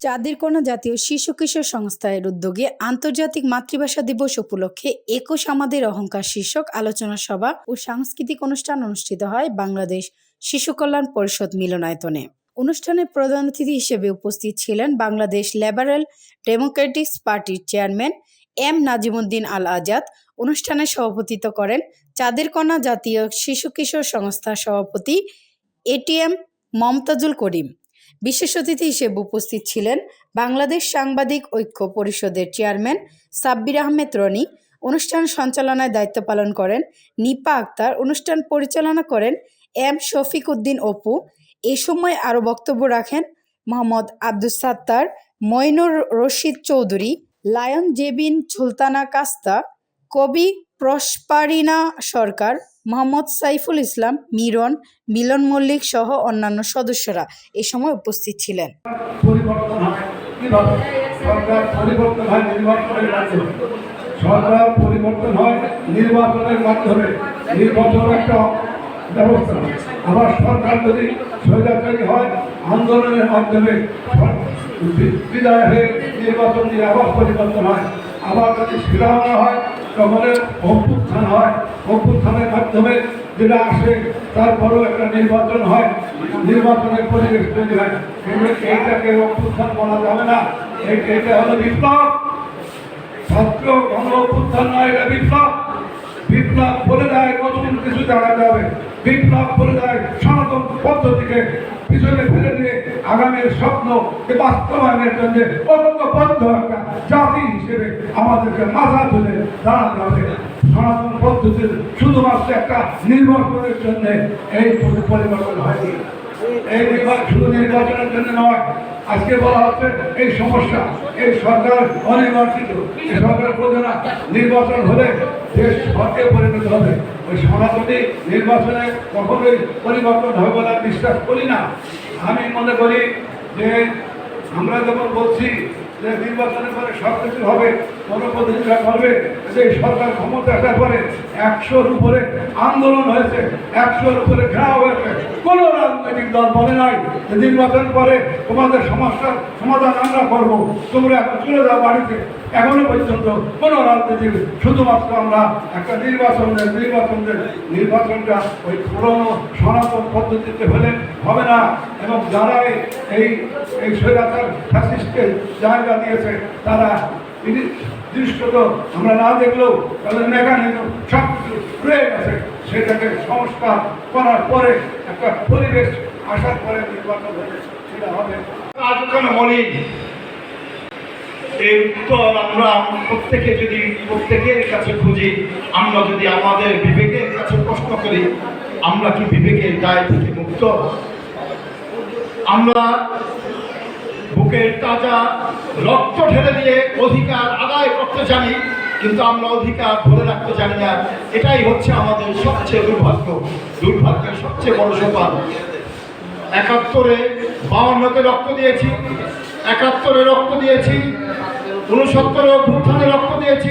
চাঁদের কোনা জাতীয় শিশু কিশোর সংস্থার উদ্যোগে আন্তর্জাতিক মাতৃভাষা দিবস উপলক্ষে একুশ আমাদের অহংকার শীর্ষক আলোচনা সভা ও সাংস্কৃতিক অনুষ্ঠান অনুষ্ঠিত হয় বাংলাদেশ শিশু কল্যাণ পরিষদ মিলনায়তনে। অনুষ্ঠানে প্রধান অতিথি হিসেবে উপস্থিত ছিলেন বাংলাদেশ লেবারেল ডেমোক্রেটিক্স পার্টির চেয়ারম্যান এম নাজিমুদ্দিন আল আজাদ। অনুষ্ঠানে সভাপতিত্ব করেন চাঁদের কণা জাতীয় শিশু কিশোর সংস্থার সভাপতি এটিএম মমতাজুল করিম। বিশেষ অতিথি হিসেবে উপস্থিত ছিলেন বাংলাদেশ সাংবাদিক ঐক্য পরিষদের চেয়ারম্যান সাব্বির আহমেদ রনি, অনুষ্ঠান সঞ্চালনায় দায়িত্ব পালন করেন নিপা আক্তার, অনুষ্ঠান পরিচালনা করেন এম শফিক উদ্দিন অপু। এ সময় আরও বক্তব্য রাখেন মোহাম্মদ আব্দুস সাত্তার, মইনুর রশিদ চৌধুরী, লায়ন জেবিন সুলতানা কাস্তা, কবি প্রসপারিনা সরকার মোহাম্মদ সাইফুল ইসলাম, মিরন, মিলন মল্লিক সহ অন্যান্য সদস্যরা এ সময় উপস্থিত ছিলেন। সরকার পরিবর্তন হয় নির্বাচনের মাধ্যমে। নির্বাচন একটা ব্যবস্থা আবার সরকার যদি স্বৈরাচারী হয়, আন্দোলনের মাধ্যমে বিদায় হয়ে নির্বাচন দিয়ে আবার পরিবর্তন হয়। আবার যদি হয় তখন অভ্যুত্থান হয়। অভ্যুত্থানের মাধ্যমে যেটা আসে, তারপরেও একটা নির্বাচন হয়। নির্বাচনের পরিবেশ তৈরি হয়। এইটাকে অভ্যুত্থান বলা যাবে না। এইটা হলো বিপ্লব। ছাত্র গণ অভ্যুত্থান নয়, এটা বিপ্লব। বিপ্লব বলে দেয় নতুন কিছু জানা যাবে? বিপ্লব বলে দেয়, সনাতন পদ্ধতিকে পিছনে ফেলে দিয়ে আগামীর স্বপ্ন বাস্তবায়নের জন্য ঐক্যবদ্ধ একটা জাতি হিসেবে আমাদেরকে মাথা তুলে দাঁড়াতে হবে। সনাতন পদ্ধতির শুধুমাত্র একটা নির্ভর নির্বাচনের জন্য এই পরিবর্তন হয়নি। এই নির্বাচন শুধু নির্বাচনের জন্য নয়, আজকে বলা হচ্ছে এই সমস্যা, এই সরকার অনির্বাচিত, এই সরকার বোঝে না। নির্বাচন হলে দেশ সরকে পরিণত হবে। ওই সনাতনী নির্বাচনে কখনোই পরিবর্তন হবে বলে বিশ্বাস করি না। আমি মনে করি যে আমরা যেমন বলছি যে নির্বাচনের পরে সব কিছু হবে গণপ্রতিনিধিরা করবে যে সরকার ক্ষমতা আসার পরে একশোর উপরে আন্দোলন হয়েছে, একশোর উপরে ঘেরাও হয়েছে। দল বলে নাই, যে নির্বাচন পরে তোমাদের সমস্যার সমাধান আমরা করব। তোমরা এখন চলে যাও বাড়িতে। এখনও পর্যন্ত কোনো রাজনীতির, শুধুমাত্র আমরা একটা নির্বাচন দেয় নির্বাচন দেয় নির্বাচনটা ওই পুরনো সনাতন পদ্ধতিতে হলে হবে না। এবং যারা এই- এই স্বৈরাচার ফ্যাসিস্টকে জায়গা দিয়েছে, তারা দৃশ্যত আমরা না দেখলেও তাদের মেকানিজম সব কিছু রয়ে গেছে। সেটাকে সংস্কার করার পরে একটা পরিবেশ আসার পরে নির্বাচন হলে সেটা হবে। আজকাল মনে এই উত্তর আমরা প্রত্যেকে যদি প্রত্যেকের কাছে খুঁজি, আমরা যদি আমাদের বিবেকের কাছে প্রশ্ন করি, আমরা কি বিবেকের দায় থেকে মুক্ত? আমরা বুকের তাজা রক্ত ঢেলে দিয়ে অধিকার আদায় করতে জানি, কিন্তু আমরা অধিকার ধরে রাখতে জানি না। এটাই হচ্ছে আমাদের সবচেয়ে দুর্ভাগ্য। দুর্ভাগ্যের সবচেয়ে বড় সোপান। একাত্তরে বাউন্নতে রক্ত দিয়েছি, একাত্তরে রক্ত দিয়েছি উনসত্তরে অভ্যুত্থানে রক্ত দিয়েছি,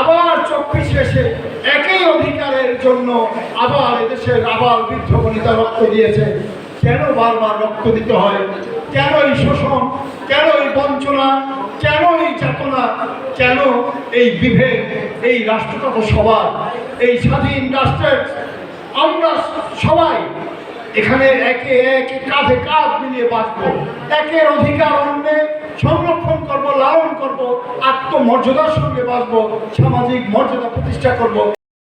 আবার চব্বিশ এসে একই অধিকারের জন্য আবার এদেশের আবার বৃদ্ধ বনিতা রক্ত দিয়েছে। কেন বারবার রক্ত দিতে হয়? কেন এই শোষণ? কেন এই বঞ্চনা? কেন এই চেতনা কেন এই বিভেদ, এই রাষ্ট্রগত সবার এই স্বাধীন রাষ্ট্রের আমরা সবাই এখানে একে একে কাঁধে কাঁধ মিলিয়ে বাঁচবো। একের অধিকার অন্যে সংরক্ষণ করব, লালন করব, আত্মমর্যাদার সঙ্গে বাঁচবো, সামাজিক মর্যাদা প্রতিষ্ঠা করব।